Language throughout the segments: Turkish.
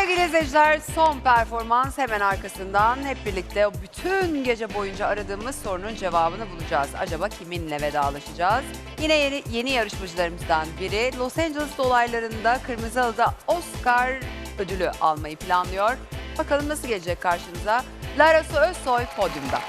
Sevgili izleyiciler son performans hemen arkasından hep birlikte bütün gece boyunca aradığımız sorunun cevabını bulacağız. Acaba kiminle vedalaşacağız? Yine yeni, yeni yarışmacılarımızdan biri Los Angeles dolaylarında Kırmızı Halı'da Oscar ödülü almayı planlıyor. Bakalım nasıl gelecek karşınıza? Lara Su Özsoy podyumda.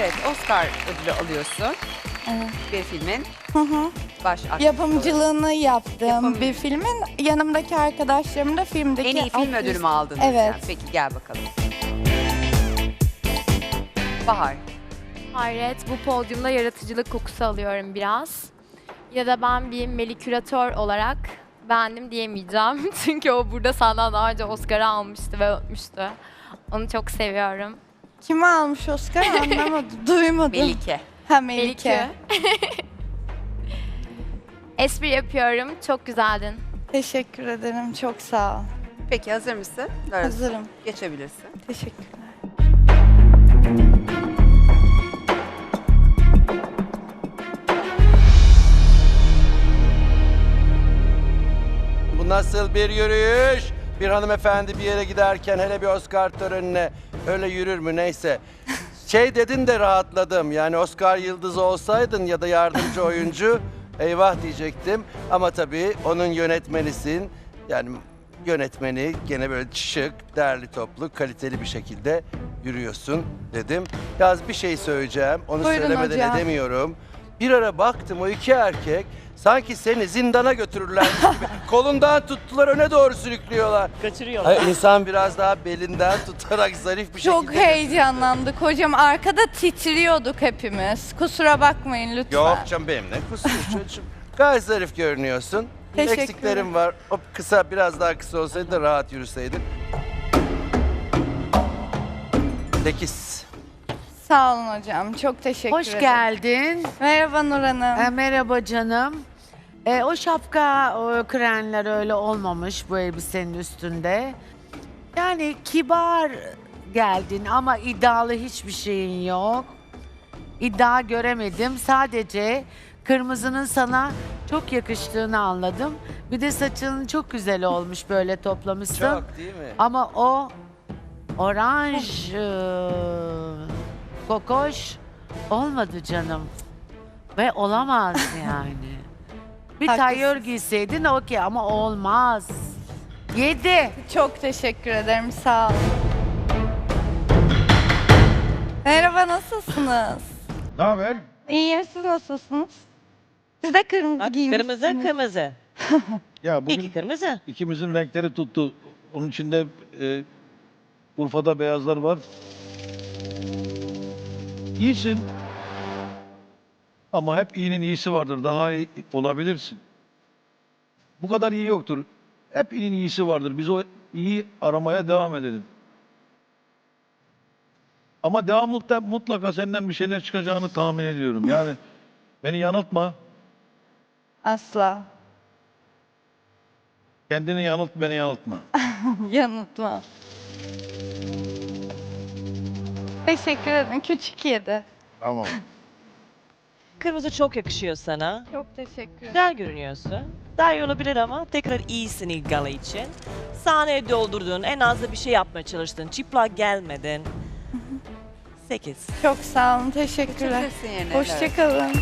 Evet Oscar ödülü alıyorsun Evet. bir filmin Hı hı. baş aktörü. Yapımcılığını yaptığım Yapım- bir filmin yanımdaki arkadaşlarım da filmdeki En iyi film aktrist. ödülü mü aldınız? Evet. yani? Peki gel bakalım. Bahar. Hayret, bu podyumda yaratıcılık kokusu alıyorum biraz. Ya da ben bir meliküratör olarak beğendim diyemeyeceğim. Çünkü o burada senden daha önce Oscar'ı almıştı ve öpmüştü. Onu çok seviyorum. Kim almış Oscar anlamadım. Duymadım. Melike. Ha Melike. Melike. Espri yapıyorum. Çok güzeldin. Teşekkür ederim. Çok sağ ol. Peki hazır mısın? Lara, Hazırım. Geçebilirsin. Teşekkürler. Bu nasıl bir yürüyüş? Bir hanımefendi bir yere giderken hele bir Oscar törenine öyle yürür mü neyse. Şey dedin de rahatladım. Yani Oscar yıldızı olsaydın ya da yardımcı oyuncu eyvah diyecektim. Ama tabii onun yönetmenisin. Yani yönetmeni gene böyle şık, derli toplu, kaliteli bir şekilde yürüyorsun dedim. Yaz bir şey söyleyeceğim. Onu Buyurun söylemeden hocam. edemiyorum. Bir ara baktım o iki erkek sanki seni zindana götürürler gibi. Kolundan tuttular öne doğru sürüklüyorlar. Kaçırıyorlar. Hayır, insan biraz daha belinden tutarak zarif bir Çok şekilde... heyecanlandık hocam. Arkada titriyorduk hepimiz. Kusura bakmayın lütfen. Yok canım benim ne kusur çocuğum. Gayet zarif görünüyorsun. Teşekkürler. Eksiklerim var. O kısa biraz daha kısa olsaydı da rahat yürüseydin. 8. Sağ olun hocam. Çok teşekkür Hoş ederim. geldin. Merhaba Nur Hanım. E, merhaba canım. E, o şapka, o krenler öyle olmamış bu elbisenin üstünde. Yani kibar geldin ama iddialı hiçbir şeyin yok. İddia göremedim. Sadece kırmızının sana çok yakıştığını anladım. Bir de saçın çok güzel olmuş böyle toplamışsın. Çok değil mi? Ama o oranj e, kokoş olmadı canım. Ve olamaz yani. Bir tayör giyseydin okey ama olmaz. Yedi. Çok teşekkür ederim. Sağ olun. Merhaba nasılsınız? Ne haber? İyiyim siz nasılsınız? Siz de kırmızı Bak, giymişsiniz. kırmızı kırmızı. Ya bugün İki kırmızı. ikimizin renkleri tuttu. Onun için de e, Urfa'da beyazlar var. İyisin. Ama hep iyinin iyisi vardır. Daha iyi olabilirsin. Bu kadar iyi yoktur. Hep iyinin iyisi vardır. Biz o iyi aramaya devam edelim. Ama devamlılıkta mutlaka senden bir şeyler çıkacağını tahmin ediyorum. Yani beni yanıltma. Asla. Kendini yanılt, beni yanıltma. Yanıltma. Teşekkür ederim. Küçük yedi. Tamam. Kırmızı çok yakışıyor sana. Çok teşekkür ederim. Güzel görünüyorsun. Daha iyi olabilir ama tekrar iyisin ilk gala için. Sahneye doldurdun, en az da bir şey yapmaya çalıştın. Çıplak gelmedin. 8. Çok sağ olun. Teşekkürler. Hoşçakalın.